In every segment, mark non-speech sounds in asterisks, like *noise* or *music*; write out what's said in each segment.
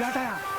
बेटा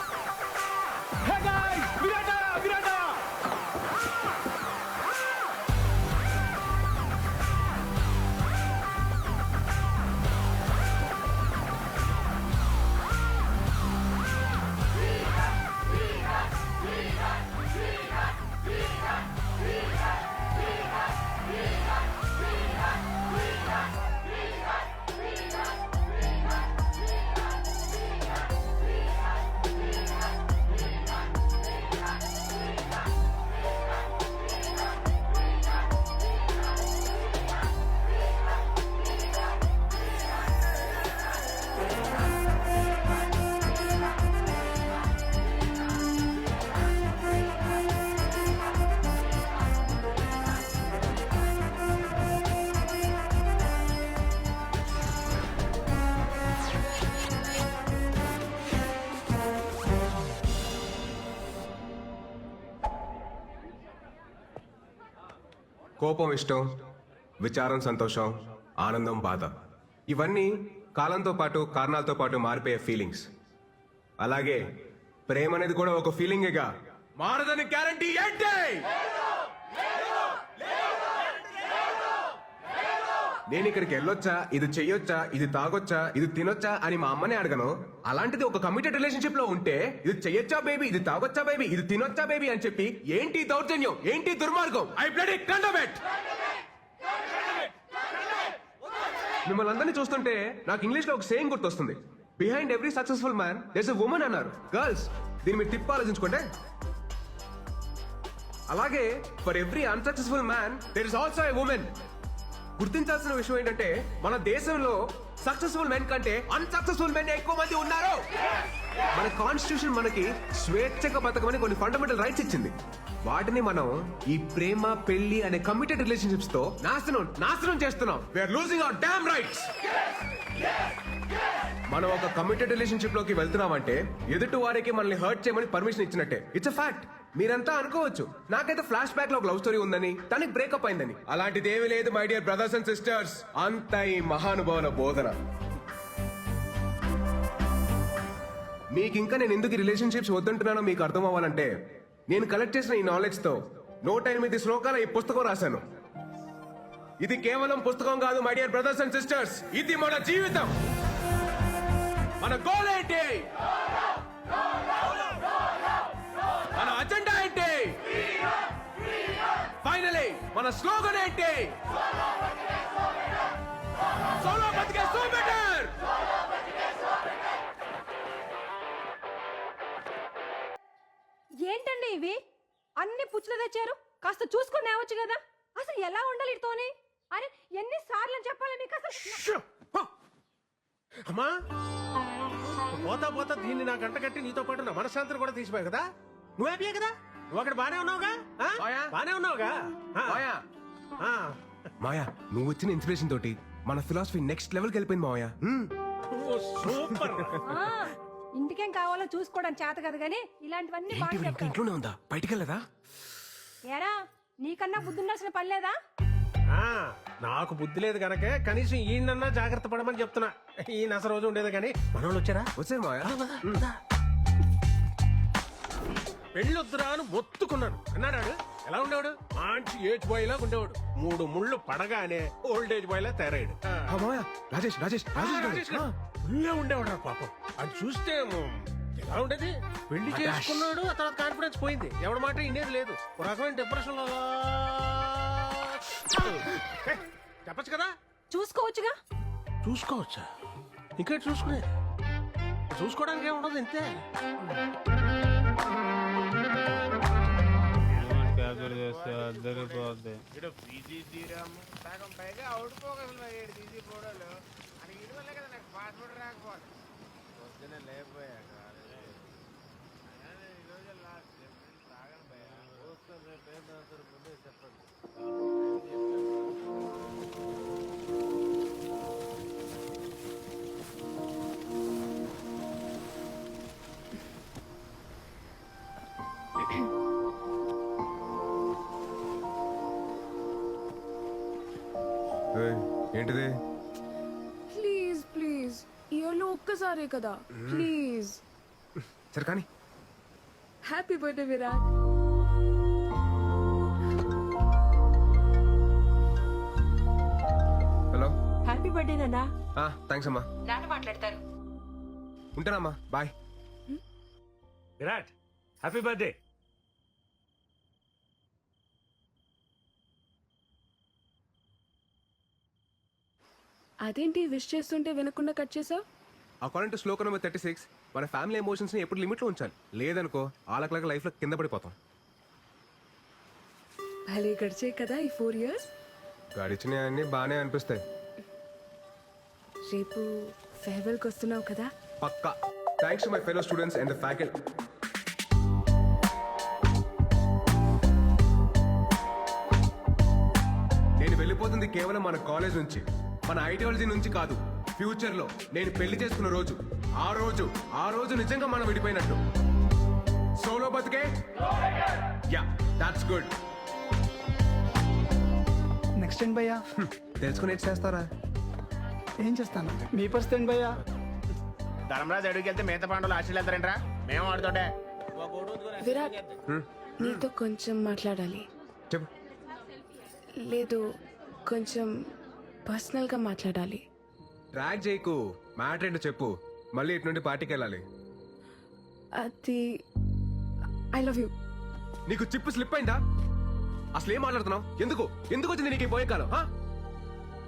కోపం ఇష్టం విచారం సంతోషం ఆనందం బాధ. ఇవన్నీ కాలంతో పాటు కారణాలతో పాటు మారిపోయే ఫీలింగ్స్ అలాగే ప్రేమ అనేది కూడా ఒక ఫీలింగేగా మారదని గ్యారంటీ ఏంటి? నేను ఇక్కడికి వెళ్ళొచ్చా? ఇది చెయ్యొచ్చా? ఇది తాగొచ్చా? ఇది తినొచ్చా? అని మా అమ్మని అడగను. అలాంటిది ఒక కమిటెడ్ రిలేషన్షిప్లో ఉంటే ఇది చెయ్యొచ్చా బేబీ ఇది తాగొచ్చా బేబీ ఇది తినొచ్చా బేబీ అని చెప్పి ఏంటి దౌర్జన్యం? ఏంటి దుర్మార్గం? ఐ బ్లడ్ ఇట్ కండబెట్ మిమ్మల్ని అందరినీ చూస్తుంటే నాకు ఇంగ్లీష్లో ఒక సేయింగ్ గుర్తొస్తుంది. Behind every successful man does a woman అన్నారు. గర్ల్స్ దీని మీరు టిప్ ఆలోచించుకోండి. అలాగే for every unsuccessful man there is also a woman గుర్తించాల్సిన విషయం ఏంటంటే మన దేశంలో సక్సెస్ఫుల్ మెన్ కంటే అన్సక్సెస్ఫుల్ మెన్ ఎక్కువ మంది ఉన్నారు. మన కాన్స్టిట్యూషన్ మనకి స్వేచ్ఛగా బతకమని కొన్ని ఫండమెంటల్ రైట్స్ ఇచ్చింది. వాటిని మనం ఈ ప్రేమ పెళ్ళి అనే కమిటెడ్ రిలేషన్షిప్స్తో నాశనం నాశనం చేస్తున్నాం. We're losing our damn rights మనం ఒక కమిటెడ్ రిలేషన్షిప్లోకి వెళ్తున్నామంటే ఎదుటి వారికి మనల్ని హర్ట్ చేయమని పర్మిషన్ ఇచ్చినట్టే. ఇట్స్ అ ఫ్యాక్ట్ మీరంతా అనుకోవచ్చు. నాకైతే ఫ్లాష్ బ్యాక్లో ఒక లవ్ స్టోరీ ఉందని తనకి బ్రేకప్ అయిందని. అలాంటిది ఏమీ లేదు my dear brothers and sisters. అంత ఈ మహానుభావుల బోధన. మీకు ఇంకా నేను ఎందుకు రిలేషన్షిప్స్ వద్దంటున్నానో మీకు అర్థం అవ్వాలంటే నేను కలెక్ట్ చేసిన ఈ నాలెడ్జ్తో నూట ఎనిమిది శ్లోకాల ఈ పుస్తకం రాశాను. ఇది కేవలం పుస్తకం కాదు my dear brothers and sisters. ఇది మన జీవితం. మన గోల్ ఏంటి? మన స్లోగన్ ఏంటి? సోలో బతికే సో బెటర్ ఏంటండి ఇవి? అన్ని పుచ్చులు తెచ్చారు? కాస్త చూసుకొని తేవచ్చు కదా? అసలు ఎలా ఉండాలి ఇతోని? అరే ఎన్ని సార్లు చెప్పాలి మీకు అసలు! అమ్మా! పోతా పోతా దీన్ని నా గంట కట్టి నీతో పాటు నా మనశ్శాంతిని కూడా తీసిపోయావు కదా? నువ్వు హ్యాపీయే కదా? అక్కడ బానే ఉన్నావుగా? ఆ? మాయా? బానే ఉన్నావుగా? ఆ. మాయా? ఆ. మాయా నువ్వు వచ్చిన ఇన్స్పిరేషన్ తోటి మన ఫిలాసఫీ నెక్స్ట్ లెవెల్కి వెళ్ళిపోయింది మాయా హ్మ్. ఓ, సూపర్. *laughs* ఆ, ఇంటికేం కావాలో చూసుకోవడం చేత కదా గానీ ఇలాంటివన్నీ ఏంటి బాగా వీడు ఇంకా చెప్తారు. ఇంట్లోనే ఉందా? బయటికి వెళ్ళదా ఏరా నీకన్నా బుద్ధి ఉండాల్సిన పని లేదా? ఆ, నాకు బుద్ధి లేదు గనకే కనీసం ఈయనన్నా జాగ్రత్త పడమని చెప్తున్నా. ఈయన అసలు రోజు ఉండేది కానీ మనోళ్ళు వచ్చారా? వచ్చారు మాయా పెళ్ళొద్దురా అని మొత్తుకున్నాను అన్నాడు ఆడు. ఎలా ఉండేవాడు? మంచి ఏజ్ బాయ్ లా ఉండేవాడు. మూడు ముళ్ళు పడగానే ఓల్డ్ ఏజ్ బాయ్ లా తయారయ్యాడు. ఆ. రాజేష్ రాజేష్ రాజేష్ గారు. ఉల్లే ఉండేవాడు పాపం. అది చూస్తే మ్, ఎలా ఉండేది? పెళ్ళి చేసుకున్నాడు ఆ తర్వాత కాన్ఫిడెన్స్ పోయింది. ఎవడి మాట ఇండేది లేదు. ఒక రకమైన డిప్రెషన్లో చెప్పచ్చు కదా? చూసుకోవచ్చుగా? చూసుకోవచ్చా? ఇంకా చూసుకునే చూసుకోవడానికి ఏముండదు ఇంతే. అద్దరిపోద్ది ఇక్కడ పీజీ శ్రీరామ్ సగం పైగా అవుట్ కదా నాకు పాస్పోర్ట్ పొద్దున ఏంటిది? Please please. ఇయర్లో ఒక్కసారే కదా. ప్లీజ్. సరే కానీ. Happy birthday Virat. Hello. Happy birthday నాన్న. థ్యాంక్స్ అమ్మా. నాన్న మాట్లాడతారు. ఉంటానమ్మా బాయ్. Virat happy birthday. అదేంటి విష్ చేస్తుంటే వినకుండా కట్ చేసావు? According to Shloka number thirty six మన ఫ్యామిలీ ఎమోషన్స్ని ఎప్పుడు లిమిట్లో ఉంచాలి. లేదనుకో ఆలకలక లైఫ్లో కింద పడిపోతాం. భలే గడిచే కదా ఈ ఫోర్ ఇయర్స్? గడిచినవి అన్ని బాగానే అనిపిస్తాయి. రేపు ఫేర్వెల్కి వస్తున్నావు కదా? పక్కా. Thanks to my fellow students and the faculty నేను వెళ్ళిపోతుంది కేవలం మన కాలేజ్ నుంచి. మన ఐడియాలజీ నుంచి కాదు ఫ్యూచర్లో నేను పెళ్ళి చేసుకున్న రోజు. ఆ రోజు ఆ రోజు నిజంగా మనం విడిపోయినట్టు. సోలో బతికే? యా దాట్స్ గుడ్ నెక్స్ట్ ఏంటి భయ్యా. తెలుసుకుని ఎట్ చేస్తారా? ఏం చేస్తాను? మీ పరిస్థితి ఏంటి భయ్యా? ధర్మరాజు అడుగుకి వెళ్తే మిగతా పాండవులు ఆశలు వెళ్తారంట్రా? మేము ఆడుతుంటే? విరాట్ నీతో కొంచెం మాట్లాడాలి. చెప్పు. లేదు కొంచెం పర్సనల్గా మాట్లాడాలి. ట్రాక్ చేయకు. మ్యాటర్ ఏంటో చెప్పు. మళ్ళీ ఇటు నుండి పార్టీకి వెళ్ళాలి. అది ఐ లవ్ యూ. నీకు చిప్పు స్లిప్ అయిందా? అసలు ఏం మాట్లాడుతున్నావు? ఎందుకు? ఎందుకు వచ్చింది నీకు పోయే కాలం?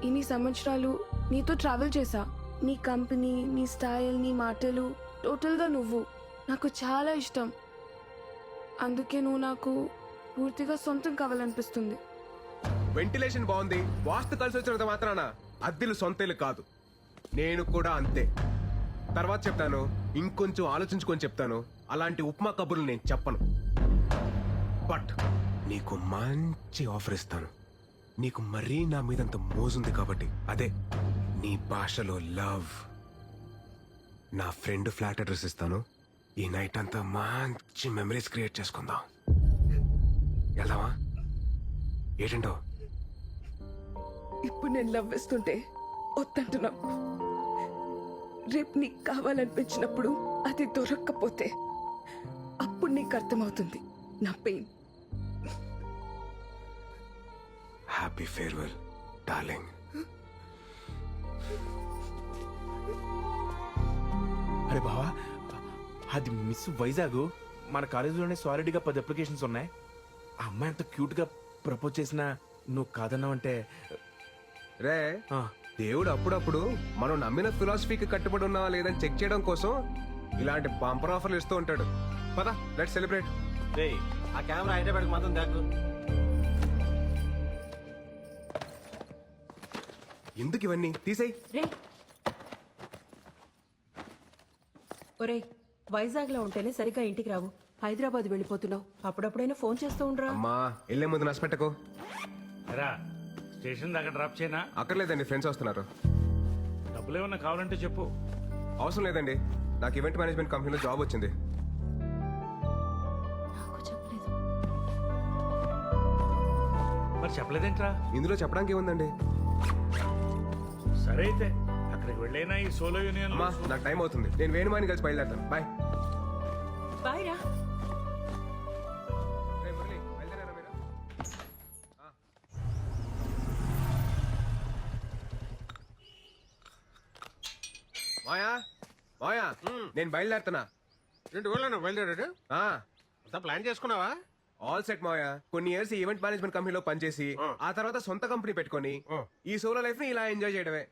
ఇన్ని సంవత్సరాలు నీతో ట్రావెల్ చేసా నీ కంపెనీ నీ స్టైల్ నీ మాటలు టోటల్గా నువ్వు. నాకు చాలా ఇష్టం. అందుకే నువ్వు నాకు పూర్తిగా సొంతం కావాలనిపిస్తుంది. వెంటిలేషన్ బాగుంది. వాస్తు కలిసి వచ్చినంత మాత్రాన అద్దెలు సొంతేలు కాదు. నేను కూడా అంతే. తర్వాత చెప్తాను. ఇంకొంచెం ఆలోచించుకొని చెప్తాను. అలాంటి ఉప్మా కబుర్లు నేను చెప్పను. బట్ నీకు మంచి ఆఫర్ ఇస్తాను. నీకు మరీ నా మీదంత మోజుంది కాబట్టి. అదే నీ భాషలో లవ్. నా ఫ్రెండ్ ఫ్లాట్ అడ్రస్ ఇస్తాను. ఈ నైట్ అంతా మంచి మెమరీస్ క్రియేట్ చేసుకుందాం. వెళ్దామా? ఏంటంటో ఇప్పుడు నేను లవ్ వేస్తుంటే వద్దంటున్నావు. రేపు నీకు కావాలనిపించినప్పుడు అది దొరక్కపోతే అప్పుడు నీకు అర్థమవుతుంది నా పెయిన్. హ్యాపీ ఫేర్వెల్ డార్లింగ్ అరే బావా అది మిస్ వైజాగ్. మన కాలేజీలోనే సాలిడ్గా పది అప్లికేషన్స్ ఉన్నాయి. ఆ అమ్మాయి అంత క్యూట్గా ప్రపోజ్ చేసినా నువ్వు కాదన్నావంటే రే ఆ, దేవుడు అప్పుడప్పుడు మనం నమ్మిన ఫిలాసఫీకి కట్టుబడి ఉన్నావా లేదని చెక్ చేయడం కోసం ఇలాంటి బంపర్ ఆఫర్లు ఇస్తూ ఉంటాడు. పద లెట్ సెలబ్రేట్ ఆ కెమెరా హైదరాబాద్ మాత్రం దాకు ఎందుకు ఇవన్నీ? తీసేయ్. రే. ఒరే వైజాగ్లో ఉంటేనే సరిగ్గా ఇంటికి రావు. హైదరాబాద్ వెళ్ళిపోతున్నావు. అప్పుడప్పుడైనా ఫోన్ చేస్తూ ఉండరా? అమ్మా వెళ్ళే ముందు నష్టపెట్టకు. రా. స్టేషన్ దాకా డ్రాప్ చేయనా? అక్కర్లేదండి ఫ్రెండ్స్ వస్తున్నారు. డబ్బులు ఏమన్నా కావాలంటే చెప్పు. అవసరం లేదండి. నాకు ఈవెంట్ మేనేజ్మెంట్ కంపెనీలో జాబ్ వచ్చింది. మరి చెప్పలేదేంట్రా? ఇందులో చెప్పడానికి ఏముందండి? సరే అయితే అక్కడికి వెళ్ళైనా ఈ సోలో యూనియన్ అమ్మా నాకు టైం అవుతుంది. నేను వేణుమాని కలిసి బయలుదేరుతాను. బాయ్. బాయ్ రా. మాయా మాయా నేను బయలుదేరుతున్నా. రెండు ఊళ్ళో బయలుదేరాడు? ఆ, అంతా ప్లాన్ చేసుకున్నావా? ఆల్ సెట్ మాయా కొన్ని ఇయర్స్ ఈవెంట్ మేనేజ్మెంట్ కంపెనీలో పనిచేసి ఆ. తర్వాత సొంత కంపెనీ పెట్టుకొని ఈ సోలో లైఫ్ని ఇలా ఎంజాయ్ చేయడమే.